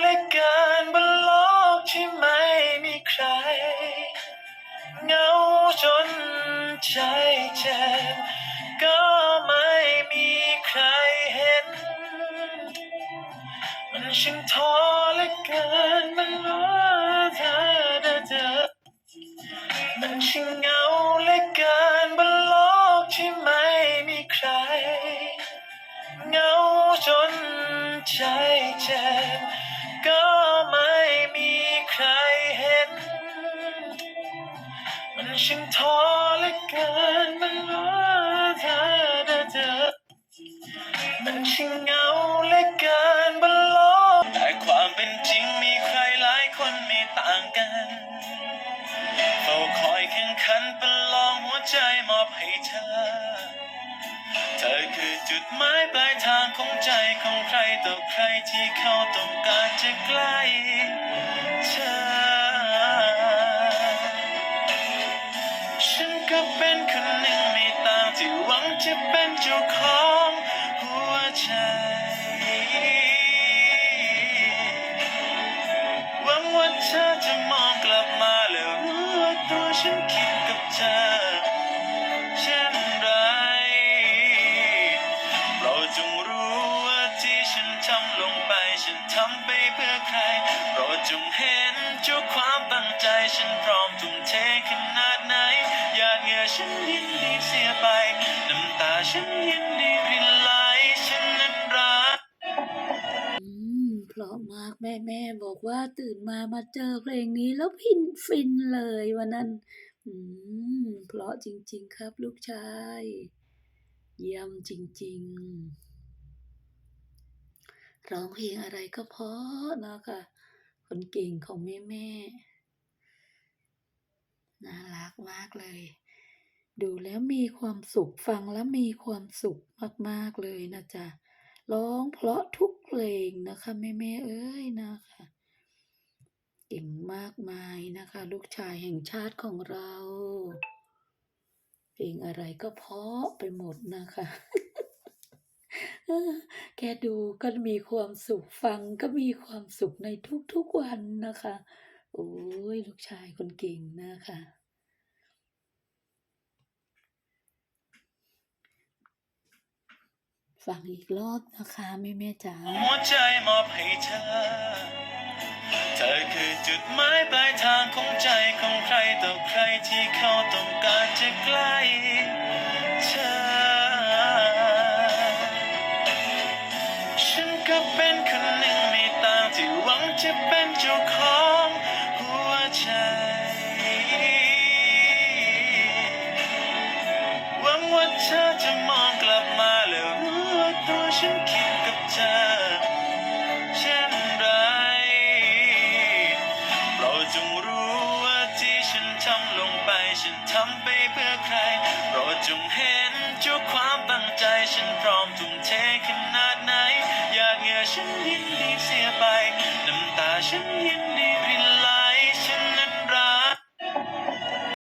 เหลือเกินบนโลกที่ไม่มีใคร เงาจนใจเจ็บก็ไม่มีใครเห็น มันช่างท้อเหลือเกินมันรู้เธอเธอเธอมันช่างเงาเหลือเกินบนโลกที่ไม่มีใคร เงาจนใจเจ็บ ก็ไม่มีใครเห็น มันช่างท้อเหลือเกินมันรู้เธอเธอเธอมันช่าง จุดหมายปลายทางของใจของใครต่อใครที่เขาต้องการจะใกล้เธอ ฉันก็เป็นคนหนึ่งไม่ต่างที่หวังจะเป็นเจ้าของหัวใจ หวังว่าเธอจะมองกลับมาแล้วรู้ว่าตัวฉันคิด ทำไปเพื่อใครเราจงเห็นทุกความตั้งใจฉันพร้อมทุ่มเทขนาดไหนหยาดเหงื่อฉันยินดีเสียไป น้ำตาฉันยินดีรินไหลฉันนั้นรัก อืมเพราะมากแม่แม่บอกว่าตื่นมามาเจอเพลงนี้แล้วพินฟินเลยวันนั้น อืมเพราะจริง ๆ ครับลูกชาย เยี่ยมจริง ๆ ร้องเพลงอะไรก็เพราะนะคะคนเก่งของแม่แม่น่ารักมากเลย ดูแล้วมีความสุขฟังแล้วมีความสุขมากๆเลยนะจ๊ะร้องเพราะทุกเพลงนะคะแม่แม่เอ้ยนะคะเก่งมากมายนะคะ ลูกชายแห่งชาติของเรา เพลงอะไรก็เพราะไปหมดนะคะ เออ แค่ดูก็มีความสุข ฟังก็มีความสุขในทุก ๆ วันนะคะ โอ้ย ลูกชายคนเก่งนะคะ ฟังอีกรอบนะคะ แม่แม่จ๋าหัวใจมอบให้เธอ เธอคือจุดหมายปลายทางของใจ จะเป็นเจ้าของหัวใจ หวังว่าเธอจะมองกลับมาแล้วรู้ว่าตัวฉันคิดกับเธอเช่นไรเราจงรู้ว่าที่ฉันทำลงไปฉันทำไป